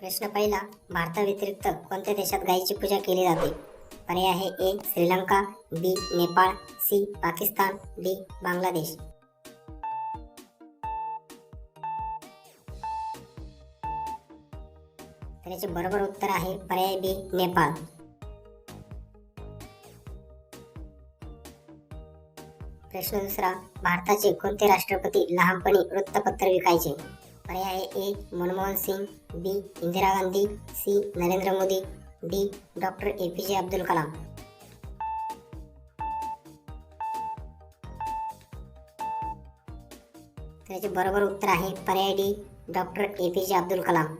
प्रश्न पहिला भारताव्यतिरिक्त कोणत्या देशात गायीची पूजा केली जाते? पर्याय आहे A Sri Lanka B Nepal C Pakistan D Bangladesh. तर याचे बरोबर उत्तर आहे पर्याय बी नेपाळ. प्रश्न दुसरा भारताचे कोणते राष्ट्रपती लहानपणी वृत्तपत्र विकायचे? पर्याय A Manmohan Singh B Indira Gandhi C Narendra Modi D doctor A P J Abdul Kalam. त्याचे बरोबर उत्तर आहे पर्याय D doctor A P J Abdul Kalam.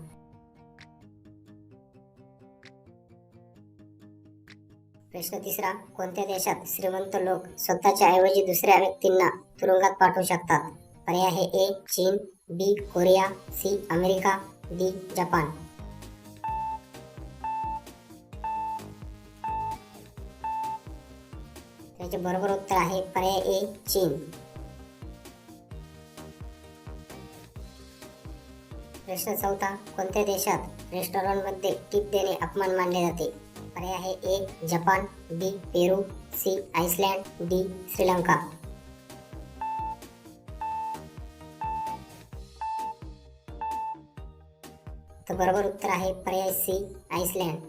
प्रश्न तिसरा कोणत्या देशात श्रीमंत लोक स्वतःच्या ऐवजी दुसऱ्या व्यक्तींना तुरुंगात पाठवू शकतात? पर्याय आहे ए चीन B Korea C America D Japan. त्याचे बरोबर उत्तर आहे पर्याय ए चीन. प्रश्न चौथा कोणत्या देशात रेस्टॉरंटमध्ये टिप देणे अपमान मानले जाते? पर्याय आहे A Japan B Peru C Iceland D Sri Lanka. तर बरोबर उत्तर आहे पर्याय सी आइसलँड.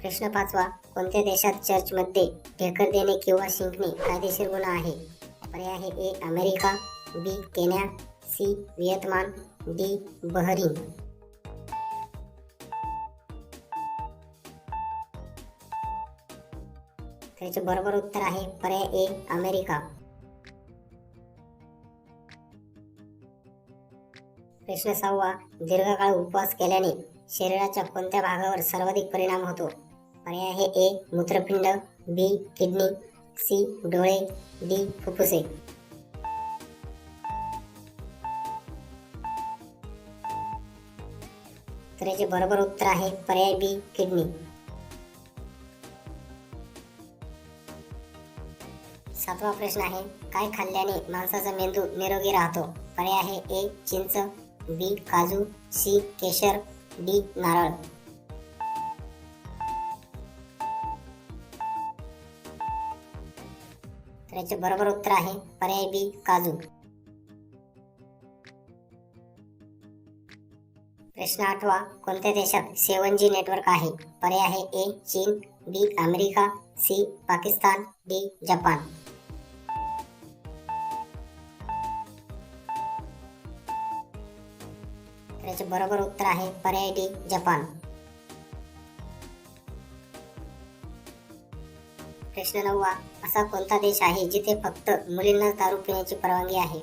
प्रश्न पाचवा कोणत्या देशात चर्चमध्ये ढेकर देणे किंवा शिंकणे कायदेशीर गुन्हा आहे? पर्याय आहे A America B Kenya C Vietnam D Bahrain. त्याचे बरोबर उत्तर आहे पर्याय ए अमेरिका. प्रश्न सहावा दीर्घकाळ उपवास केल्याने शरीराच्या कोणत्या भागावर सर्वाधिक परिणाम होतो? पर्याय हे ए मूत्रपिंड बी किडनी सी डोळे डी फुफ्फुसे. तर याचे बरोबर उत्तर आहे पर्याय बी किडनी. सातवा प्रश्न आहे काय खाल्ल्याने माणसाचा मेंदू निरोगी राहतो? पर्याय आहे ए चिंच बी काजू सी केशर डी नारळ. तर याचे बरोबर उत्तर आहे पर्याय बी काजू. प्रश्न आठवा कोणत्या देशात सेवन जी नेटवर्क आहे? पर्याय आहे ए चीन B America C Pakistan D Japan. तर याचे बरोबर उत्तर आहे पर्याय डी जपान. प्रश्न नववा असा कोणता देश आहे जिथे फक्त मुलींनाच दारू पिण्याची परवानगी आहे?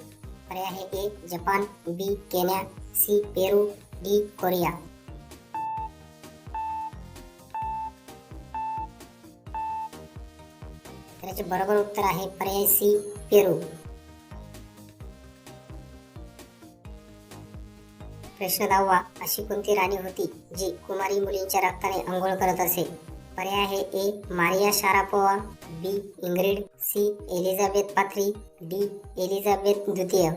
पर्याय आहे A Japan B Kenya C Peru D Korea. त्याचे बरोबर उत्तर आहे पर्याय सी पेरू. प्रश्न दहावा अशी कोणती राणी होती जी कुमारी मुलींच्या रक्ताने आंघोळ करत असे? पर्याय आहे A. Maria Sharapova B. Ingrid C. Elizabeth Pathri D. Elizabeth द्वितीय.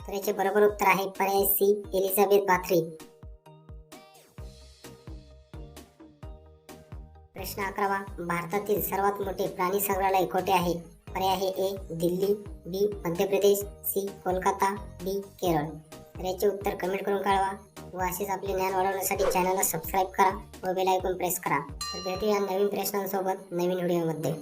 तर याचे बरोबर उत्तर आहे पर्याय सी. एलिझाबेथ पाथरी. प्रश्न अकरावा. भारतातील सर्वात मोठे प्राणी संग्रहालय कोठे आहे? पर्याय आहे A Delhi B Madhya Pradesh C Kolkata D Kerala. तर याचे उत्तर कमेंट करून कळवा. व असेच आपले ज्ञान वाढवण्यासाठी चॅनलला सबस्क्राईब करा व बेल आयकॉन प्रेस करा. तर भेटूया नवीन प्रश्नांसोबत नवीन व्हिडिओमध्ये